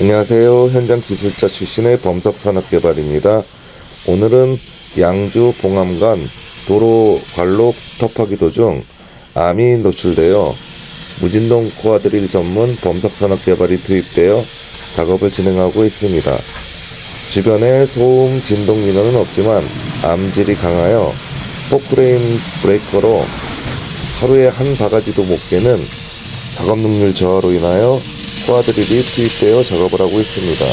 안녕하세요. 현장 기술자 출신의 범석산업개발입니다. 오늘은 양주 봉암간 도로 관로 터파기 도중 암이 노출되어 무진동 코아드릴 전문 범석산업개발이 투입되어 작업을 진행하고 있습니다. 주변에 소음, 진동 민원은 없지만 암질이 강하여 포크레인 브레이커로 하루에 한 바가지도 못 깨는 작업 능률 저하로 인하여 코아드릴이 투입되어 작업을 하고 있습니다.